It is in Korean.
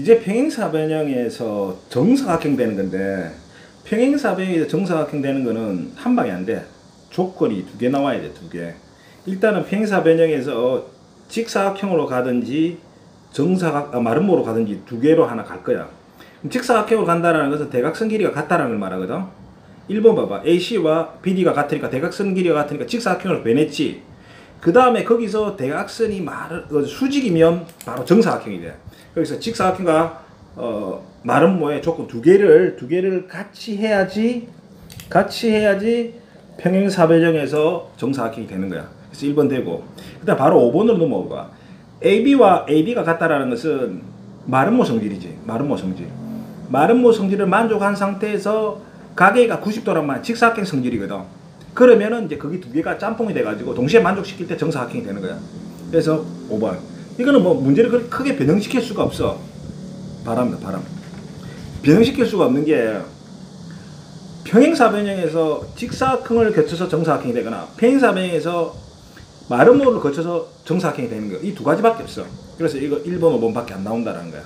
이제 평행사 변형에서 정사각형 되는 건데 평행사 변형에서 정사각형 되는 거는 한 방에 안 돼. 조건이 두 개 나와야 돼, 두 개. 일단은 평행사 변형에서 직사각형으로 가든지 정사각 아, 마름모로 가든지 두 개로 하나 갈 거야. 직사각형으로 간다는 것은 대각선 길이가 같다라는 걸 말하거든. 1번 봐봐. AC와 BD가 같으니까 대각선 길이가 같으니까 직사각형을 변했지. 그 다음에 거기서 대각선이 말 어, 수직이면 바로 정사각형이 돼. 여기서 직사각형과 어, 마름모의 조건 두 개를 두 개를 같이 해야지 같이 해야지 평행사변형에서 정사각형이 되는 거야. 그래서 1번 되고 그다음 바로 5번으로 넘어가. AB와 AB가 같다라는 것은 마름모 성질이지. 마름모 성질. 마름모 성질을 만족한 상태에서 가계가 90도란 말 직사각형 성질이거든. 그러면은 이제 거기 두 개가 짬뽕이 돼가지고 동시에 만족시킬 때 정사각형이 되는 거야. 그래서 5번. 이거는 뭐 문제를 그렇게 크게 변형시킬 수가 없어. 바람이다, 바람. 변형시킬 수가 없는 게 평행사 변형에서 직사각형을 거쳐서 정사각형이 되거나 평행사 변형에서 마름모를 거쳐서 정사각형이 되는 거. 이 두 가지밖에 없어. 그래서 이거 1번, 5번밖에 안 나온다는 거야.